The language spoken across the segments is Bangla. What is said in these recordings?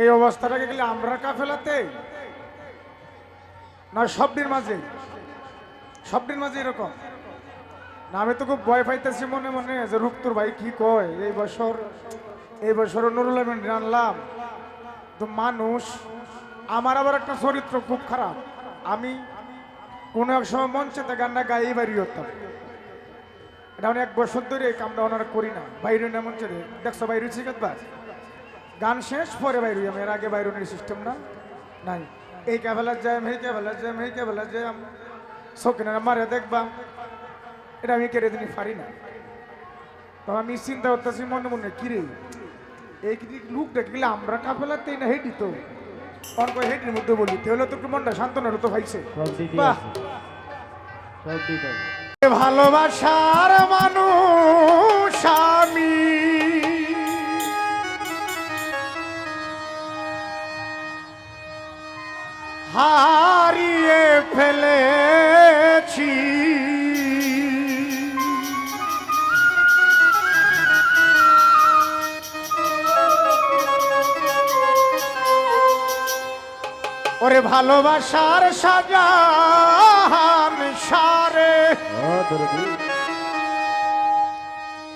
এই অবস্থাটাকে গেলে আমরা কাফেলাতে? না সবটির মাঝে? সবটির মাঝে এরকম? না, আমি তো খুব ভয় পাইতেছি মনে মনে যে রুক্তুর ভাই কি কয়? এই বছর এই বছর নুরুল আনলাম। তো মানুষ, আমার আবার একটা চরিত্র খুব খারাপ। আমি কোনো এক সময় মঞ্চেতে গান্না গাই বাড়ি হতাম। এটা এক বছর ধরে কামটা ওনারা করি না। বাইরে না মঞ্চে দেখছ বাইরে শিখাত গান শেষ পরে বাইরে আমি এর আগে বাইরনের সিস্টেম না নাই। এই ক্যাবেলার জ্যাম এই ক্যাবেলার জ্যাম এই ক্যাবেলার জ্যাম। সকিনারা মারে দেখবা এটা আমি কেড়ে দিনই পারি না। তো আমি চিন্তা করতেছি মনে মনে কিরে এই কি লুক দেখলে আমরা কাফেলাতেই না হেঁটি তো? অনেক হেঁটির মধ্যে বলি তাহলে তো মনটা শান্তনা হলো তো আছে। ভালোবাসার মানুষ ওরে ভালোবাসার সাজান সারে।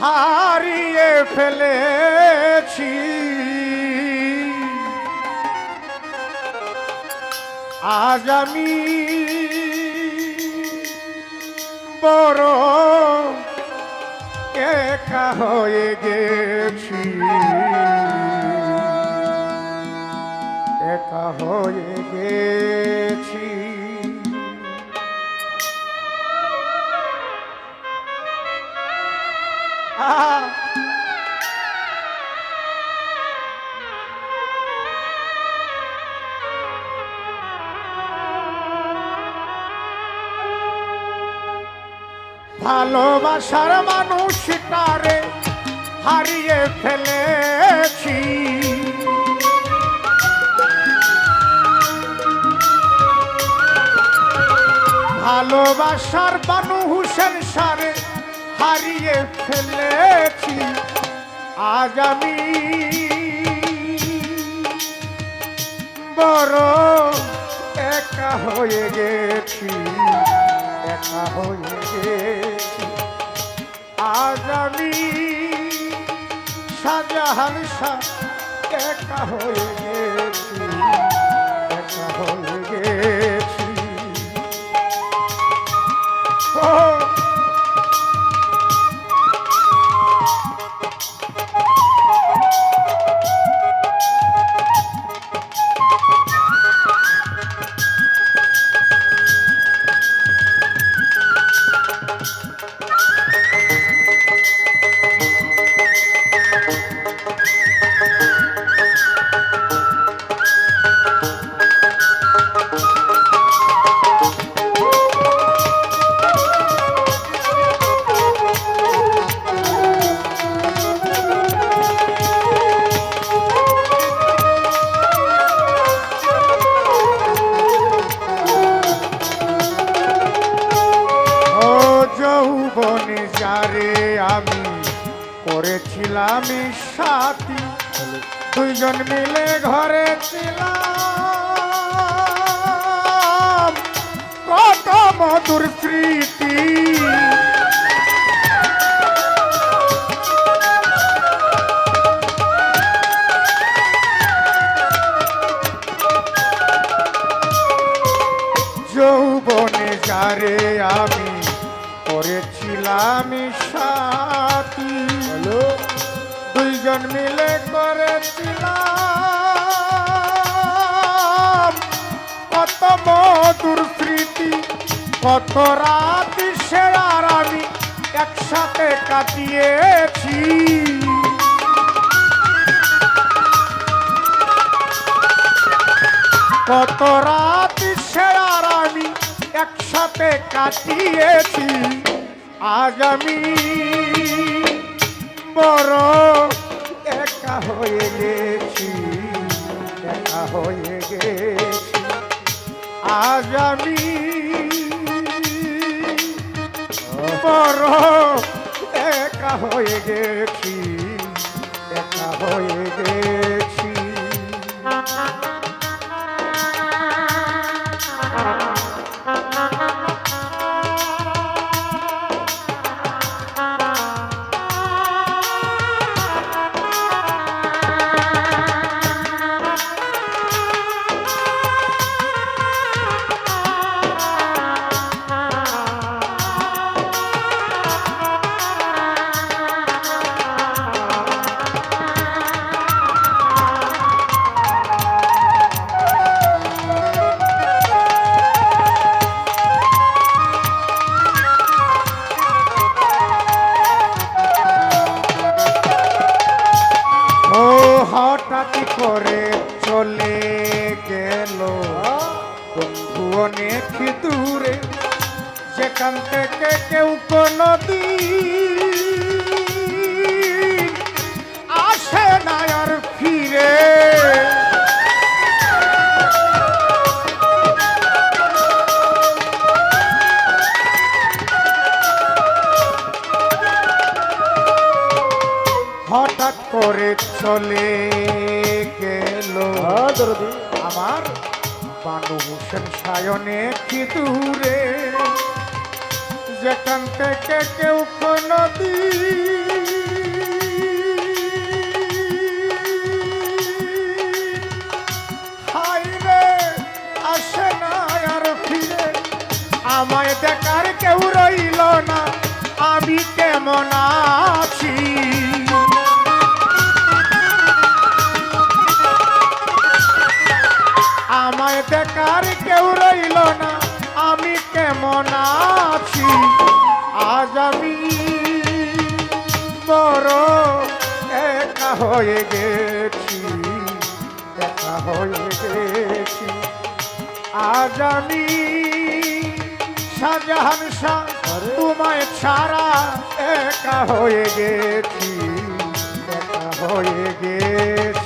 হারিয়ে ফেলেছি। আজ আমি বড় একা হয়ে গেছি। একা হয়ে গেছি। ভালোবাসার মানুষটারে হারিয়ে ফেলেছি। ভালোবাসার বানু হুসেন সারে হারিয়ে ফেলেছি। আজ আমি বড় একা হয়ে গেছি, একা হয়ে গেছি। আজ আমি শাহজাহান শাহ একা হয়ে গেছি মধুর স্মৃতি যৌবনে যারে আমি করেছিলাম সাথী দুইজন মিলে করেছিলাম। কত মধুর স্মৃতি কত রাত সেরার আমি একসাথে কাটিয়েছি। কত রাত সেরার আমি একসাথে কাটিয়েছি। আজ আমি বড় একা হয়ে গেছি, একা হয়ে গেছি। আজ আমি বড় একা হয়ে গেছি একা হয়ে গেছি। দূরে, যেখান থেকে কেউ কোনো হাইরে আসে না আর ফিরে। আমায় দেখার কেউ রইল না, আমি কেমন আছি? আমায় দেখার কেউ রইল না আমি কেমন আছি? আজ আমি বড় একা হয়ে গেছি একা হয়ে গেছি। আজ আমি শাহজাহান শাহ তোমায় ছাড়া একা হয়ে গেছি একা হয়ে গেছি।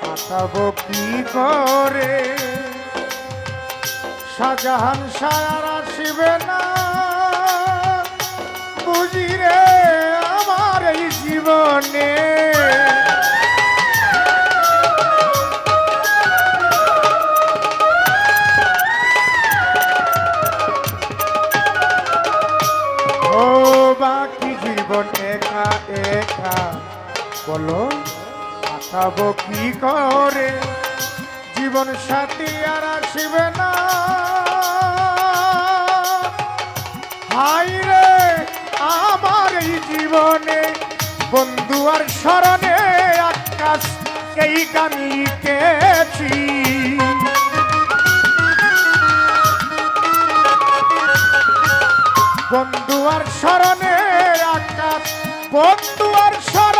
কাটাবো কি করে? শাহজাহান সায়ার আসবে না। বুঝি রে আমার এই জীবনে। ও বাকি জীবন একা একা বলো। কাটাবো কি করে? জীবন সাথী আর আসবে না। হাই রে আমার এই জীবনে বন্ধু আর স্মরণে আকাশ এই গান লিখেছি বন্ধু আর স্মরণে আকাশ, বন্ধু আর স্মরণে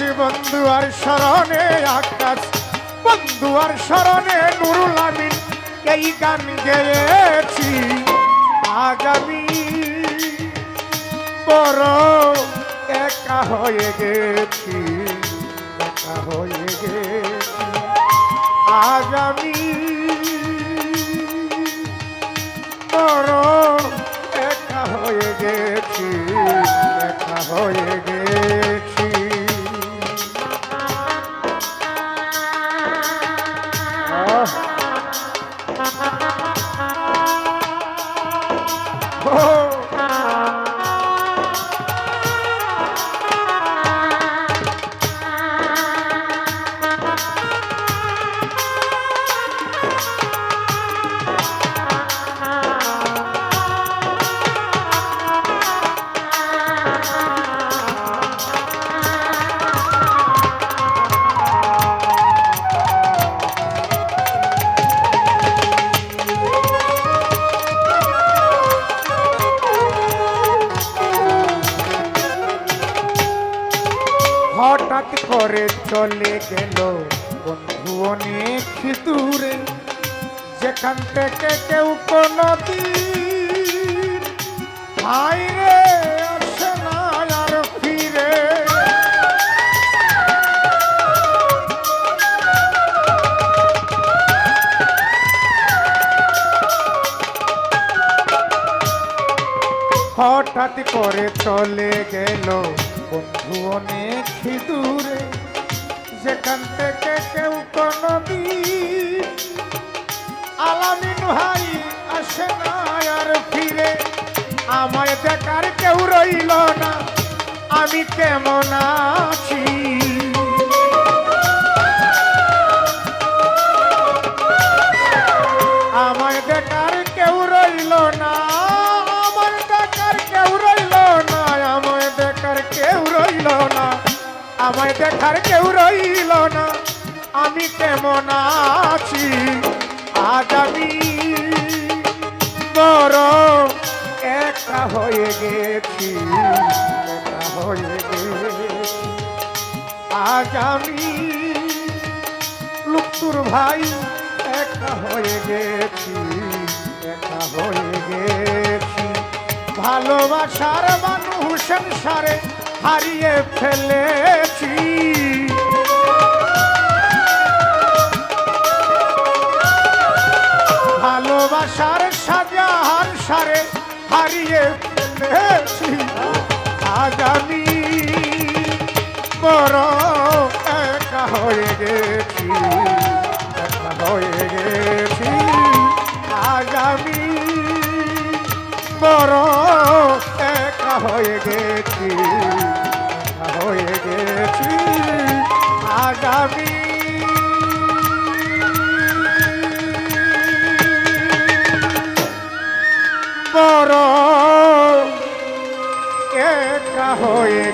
আকাশ বন্ধু, আর স্মরণে আকাশ। বন্ধু, আর স্মরণে নুরুল আমিন, এই গান গেয়েছি। আগামী বড় একা হয়ে গেছি, একা হয়ে গেছি। আগামী করে চলে গেল। বন্ধু অনেক দূরে, যেখান থেকে কেউ কোনো দিন ফিরে। হঠাৎ করে চলে গেল। বন্ধু অনেক দূরে যেখান থেকে কেউ কোনো আলামিন ভাই আসে না আর ফিরে। আমায় দেখার কেউ রইল না, আমি কেমন আছি? আমায় দেখার কেউ রইল না। আমি কেমন আছি? আজ আমি বড় একা হয়ে গেছি, একা হয়ে গেছি। আজ আমি লুপ্তুর ভাই, একা হয়ে গেছি, একা হয়ে গেছি। ভালোবাসার মানুষ সংসারে হারিয়ে ফেলেছি। ভালোবাসার সাজাহার সারে হারিয়ে ফেলেছি। আজ আমি বড় একা হয়ে গেছি। একা হয়ে গেছি। বড় হয়ে গেছি